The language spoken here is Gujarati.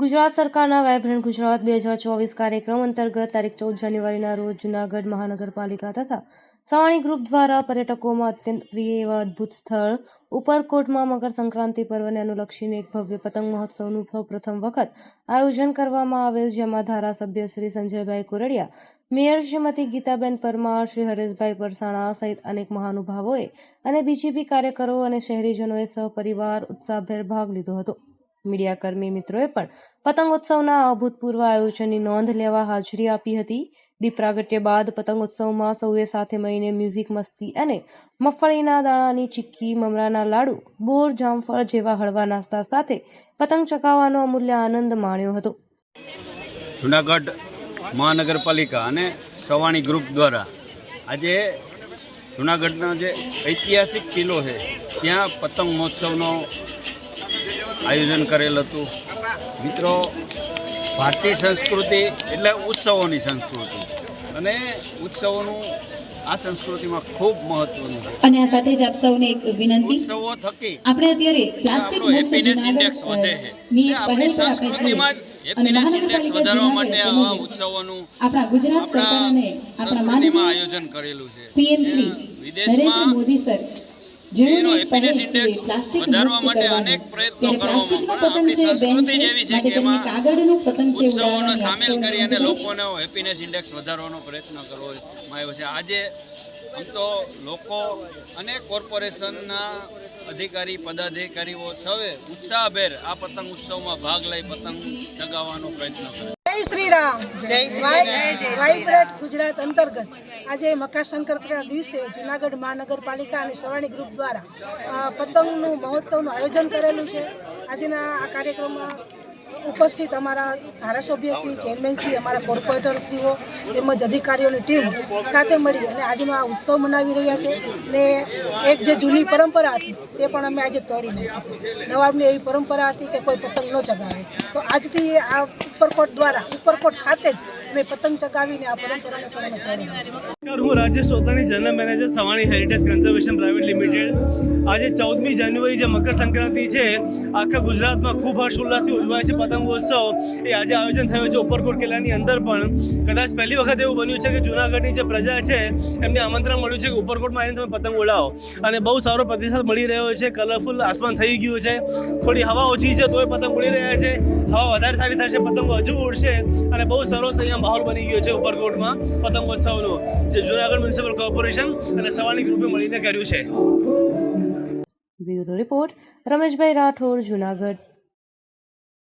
ગુજરાત સરકારના વાયબ્રન્ટ ગુજરાત બે હજાર ચોવીસ કાર્યક્રમ અંતર્ગત તારીખ ચૌદ જાન્યુઆરીના રોજ જૂનાગઢ મહાનગરપાલિકા તથા સવાણી ગ્રુપ દ્વારા પર્યટકોમાં અત્યંત પ્રિય એવા અદ્ભુત સ્થળ, ઉપરકોટમાં મકર સંક્રાંતિ પર્વને અનુલક્ષીને એક ભવ્ય પતંગ મહોત્સવનું સૌ પ્રથમ વખત આયોજન કરવામાં આવેલ, જેમાં ધારાસભ્ય શ્રી સંજયભાઈ કુરડિયા, મેયર શ્રીમતી ગીતાબેન પરમાર, શ્રી હરેશભાઈ પરસાણા સહિત અનેક મહાનુભાવોએ અને બીજેપી કાર્યકરો અને શહેરીજનોએ સહપરિવાર ઉત્સાહભેર ભાગ લીધો હતો. મીડિયાકર્મી મિત્રોએ પણ પતંગોત્સવના અભૂતપૂર્વ આયોજનની નોંધ લેવા હાજરી આપી હતી. દીપરાગટ્ય બાદ પતંગોત્સવમાં સૌએ સાથે મળીને મ્યુઝિક મસ્તી અને મગફળીના દાણાની ચીક્કી, મમરાના લાડુ, બોર, જામફળ જેવા હળવા નાસ્તા સાથે પતંગ ચકાવવાનો અમૂલ્ય આનંદ માણ્યો હતો. જુનાગઢ મહાનગરપાલિકા અને સવાણી ગ્રુપ દ્વારા આજે જુનાગઢનો જે ઐતિહાસિક કિલ્લો છે, ત્યાં પતંગ મહોત્સવનો આયોજન કરેલ હતું. મિત્રો ભારતીય સંસ્કૃતિ એટલે ઉત્સવોની સંસ્કૃતિ. અને ઉત્સવોનું આ સંસ્કૃતિમાં ખૂબ મહત્વનું છે. અને આ સાથે જ આપ સૌને એક વિનંતી. ઉત્સવો થકી આપણે અત્યારે પ્લાસ્ટિક મુક્ત ઇન્ડેક્સ વધે છે. ની પહેલ પર આપણે અને મહાનગરપાલિકા વધારવા માટે જુનાગઢ ઉત્સવોનું આપણા ગુજરાત સરકાર અને આપણા માનનીય આયોજન કરેલું છે. પીએમ શ્રી વિદેશમાં નરેન્દ્ર મોદી સર જેઓની happiness પહેલ index હતી પ્લાસ્ટિક મુક્ત કરવાની. ત્યારે પ્લાસ્ટિકનો કરવામાં છે બેન છે માટે કે કાગળનું પતંગ છે ઉત્સવોને સામેલ કરી અને લોકોનો હેપીનેસ ઇન્ડેક્સ વધારવાનો પ્રયત્ન કરવો આવ્યો છે. આજે આમ તો લોકો અને કોર્પોરેશનના અધિકારી પદાધિકારીઓ સૌએ ઉત્સાહભેર આ પતંગ ઉત્સવમાં ભાગ લઈ પતંગ ચગાવવાનો પ્રયત્ન જય શ્રી રામ. વાઇબ્રન્ટ ગુજરાત અંતર્ગત. આજે મકર સંક્રાંતિના દિવસે જુનાગઢ મહાનગરપાલિકા અને સવાણી ગ્રુપ દ્વારા પતંગનું મહોત્સવનું આયોજન કરેલું છે. આજના આ કાર્યક્રમમાં ઉપસ્થિત અમારા ધારાસભ્યશ્રી ચેરમેનશ્રી અમારા કોર્પોરેટરશ્રીઓ તેમજ અધિકારીઓની ટીમ સાથે મળી અને આજનો આ ઉત્સવ મનાવી રહ્યા છે ને એક જે જૂની પરંપરા હતી તે પણ અમે આજે તોડી નાખી છે. નવાબની એવી પરંપરા હતી કે કોઈ પતંગ ન ચગાવે. તો આજથી આ ઉપરકોટ દ્વારા, ઉપરકોટ ખાતે જ હું Rajesh Sotani general manager Savani heritage conservation private limited. આજે ચૌદમી જાન્યુઆરી જે મકર છે, આખા ગુજરાતમાં ખૂબ હર્ષ ઉલ્લાસથી ઉજવાય છે પતંગોત્સવ એ આજે આયોજન થયો છે ઉપરકોટ કિલ્લાની અંદર પણ. કદાચ પહેલી વખત એવું બન્યું છે કે જૂનાગઢની જે પ્રજા છે, એમને આમંત્રણ મળ્યું છે કે ઉપરકોટમાં આવીને તમે પતંગ ઉડાવો. અને બહુ સારો પ્રતિસાદ મળી રહ્યો છે કલરફુલ આસમાન થઈ ગયું છે. થોડી હવા ઓછી છે, તોય પતંગ ઉડી રહ્યા છે. હવા વધારે સારી થશે, પતંગો હજુ ઉડશે અને બહુ સરસ અહીંયા માહોલ બની ગયો છે ઉપરકોટમાં પતંગોત્સવનો. જે જુનાગઢ મ્યુનિસિપલ કોર્પોરેશન અને સવાણી ગ્રુપે મળીને કર્યું છે. Bureau report, Rameshbhai Rathod, Junagadh.